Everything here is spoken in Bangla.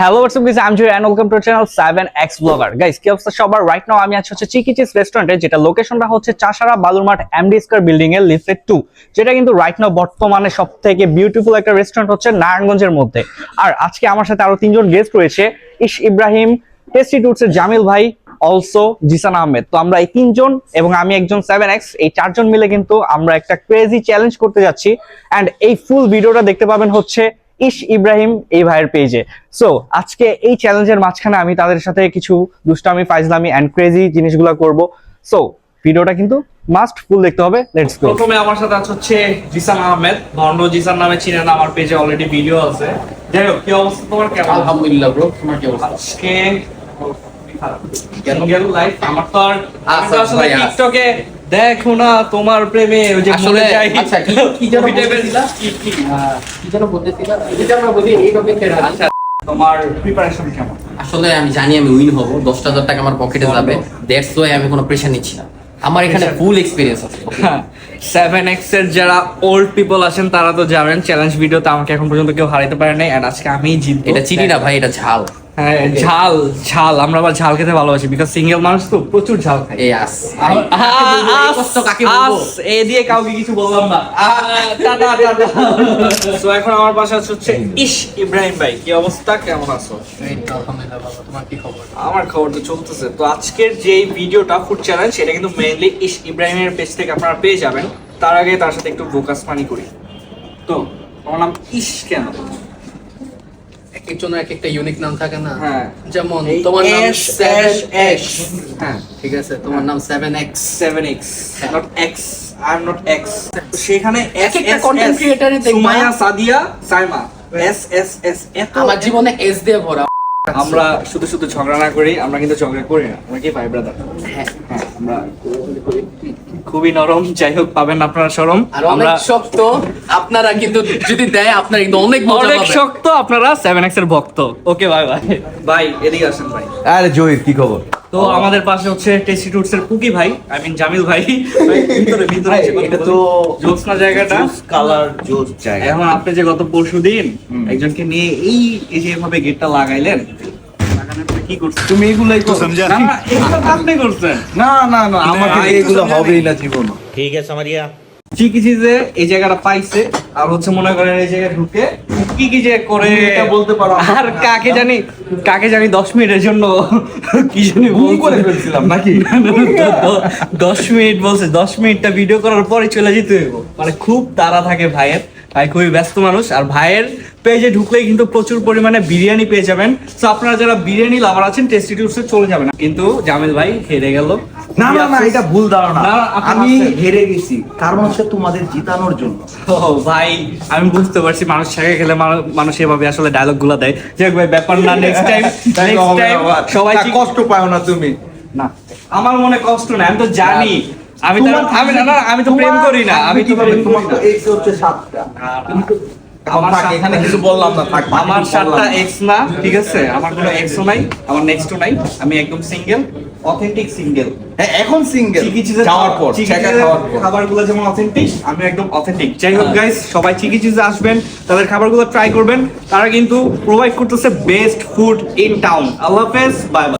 Hello WhatsApp guys I am Joy and welcome to channel 7x blogger guys কি অবস্থা সবার? রাইট নাও আমি আছি হচ্ছে চিকিচিস রেস্টুরেন্টে যেটা লোকেশনটা হচ্ছে Chashara Balurmath MD square building এর লিফলেট 2 যেটা কিন্তু রাইট নাও বর্তমানে সবথেকে বিউটিফুল একটা রেস্টুরেন্ট হচ্ছে নারায়ণগঞ্জের মধ্যে। আর আজকে আমার সাথে আরও তিনজন গেস্ট রয়েছে, ইশ ইব্রাহিম টেস্টি এর জামিল ভাই অলসো জিসান আহমেদ। তো আমরা এই তিনজন এবং আমি একজন সেভেন এক্স এই চারজন মিলে কিন্তু আমরা একটা ক্রেজি চ্যালেঞ্জ করতে যাচ্ছি। অ্যান্ড এই ফুল ভিডিওটা দেখতে পাবেন হচ্ছে ইশ ইব্রাহিম এই ভাইয়ের পেজে সো আজকে এই চ্যালেঞ্জের মাঝখানে আমি তাদের সাথে কিছু দুষ্টামি ফাইজলামি অ্যান্ড ক্রেজি জিনিসগুলো করব। সো ভিডিওটা কিন্তু মাস্ট ফুল দেখতে হবে। লেটস গো প্রথমে আমার সাথে আছে হচ্ছে জিসান আহমেদ। ভন্ড জিসান নামে চিনেন আমার পেজে অলরেডি ভিডিও আছে। যাই হোক কি অবস্থা তোমার? কেমন? আলহামদুলিল্লাহ ব্রো তোমার কি অবস্থা? আজকে কেন গেল লাইফ আমার তো আর আচ্ছা, আসলে। টিকটকে দেখো না তোমার প্রেমে ওই যে আসলে মরে যাই। আচ্ছা কি কি যেন বলতেছিলা? কি কি যেন বলতেছিলা এটা আমরা বলি এই টপিকে আচ্ছা তোমার প্রিপারেশন কেমন? আসলে আমি জানি আমি উইন হব দশ হাজার টাকা আমার পকেটে যাবে। দ্যাটস ওয়াই আমি কোনো প্রেশার নিচ্ছি না। আমার এখানে ফুল এক্সপিরিয়েন্স আছে। সেভেন এক্সের যারা ওল্ড পিপল আছেন তারা তো জানেন চ্যালেঞ্জ ভিডিওতে আমাকে এখন পর্যন্ত কেউ হারাইতে পারে নাই এন্ড আজকে আমি জিতবো। এটা চিনি না ভাই এটা ঝাল। হ্যাঁ. ঝাল ঝাল আমরা আবার ঝাল খেতে ভালোবাসি বিকজ সিঙ্গেল মানুষ তো প্রচুর ঝাল খাই এই আস। কাকে বলব? এ দিয়ে কাউকে কিছু বললাম না। Tata tata. সো এখন আমার পাশে আছে হচ্ছে ইশ ইব্রাহিম ভাই কি অবস্থা? কেমন আছো? আলহামদুলিল্লাহ ভালো। তোমার কি খবর? আমার খবর তো চলতেছে। তো আজকের যে ভিডিওটা ফুড চ্যানেল সেটা কিন্তু মেইনলি ইশ ইব্রাহিমের পেজ থেকে আপনারা পেয়ে যাবেন। তার আগে তার সাথে একটু ফোকাস পানি করি। তো আমার নাম ইশ কেন? একজনের এক একটা ইউনিক নাম থাকে না। হ্যাঁ। যেমন তোমার নাম সেভেন এক্স হ্যাঁ ঠিক আছে তোমার নাম seven X seven X not X X সেখানে এক একটা Sumaiya Sadia Saima. S S S আমার জীবনে এস দিয়ে ভরা। আমরা শুধু শুধু ঝগড়া না করি আমরা কিন্তু ঝগড়া করি না। আমরা কি ভাই ব্রাদার হ্যাঁ। হ্যাঁ আমরা খুবই নরম। যাই হোক পাবেন আপনারা সরম। আর অনেক শক্ত আপনারা কিন্তু যদি দেয় আপনারা কিন্তু অনেক মজা অনেক শক্ত আপনারা সেভেন এক্সের ভক্ত। ওকে ভাই ভাই ভাই এদিকে আসেন ভাই। আরে জহির কি খবর? তো আমাদের পাশে হচ্ছে টেস্টি টুটস এর কুকি ভাই আই মিন জামিল ভাই। ভাই, ভিতরে ভিতরে এটা। তো জায়গাটা। কালার জোস জায়গা। এখন আপনি যে গত পরশু দিন একজনকে নিয়ে এই এই যে এভাবে গেটটা লাগাইলেন কাকে জানি দশ মিনিটের জন্য কি জানি ভুল করে ফেলছিলাম নাকি? দশ মিনিট বলছে দশ মিনিটটা ভিডিও করার পরে চলে যেতে মানে খুব তাড়া থাকে ভাইয়ের। ভাই খুবই ব্যস্ত মানুষ আর ভাইয়ের পেজে ঢুকলেই কিন্তু প্রচুর পরিমাণে বিরিয়ানি পেয়ে যাবেন। তো আপনারা যারা বিরিয়ানি লাভার আছেন টেস্টি টুসে চলে যাবেন। কিন্তু জামিল ভাই হেরে গেল। না না না এটা ভুল ধারণা। আমি হেরে গেছি। কারণ হচ্ছে তোমাদের জিতানোর জন্য। ও ভাই আমি বুঝতে পারছি মানুষ মানু- মানুষ এভাবে আসলে ডায়লগগুলা দেয়। যে ভাই ব্যাপার না নেক্সট টাইম নেক্সট টাইম সবাই কষ্ট পাও না তুমি। না আমার মনে কষ্ট না আমি তো জানি। আমি তো আমি না আমি তো প্রেম করি না আমি কীভাবে তোমার তো না হচ্ছে সাতটা। তুমি তো আমার এখানে কিছু বললাম না থাক আমার বললাম এক্স না ঠিক আছে? আমার কোনো এক্সও নাই আমার নেক্সটও নাই আমি একদম সিঙ্গেল অথেন্টিক সিঙ্গেল হ্যাঁ এখন সিঙ্গেল চিকি যাওয়ার পর খাবারগুলো যেমন অথেন্টিক আমি একদম অথেন্টিক যাই হোক গাইস সবাই চিকি চিজে আসবেন তাদের খাবারগুলো ট্রাই করবেন। তারা কিন্তু প্রোভাইড করতেছে best food in town Allah হাফেজ বাই বাই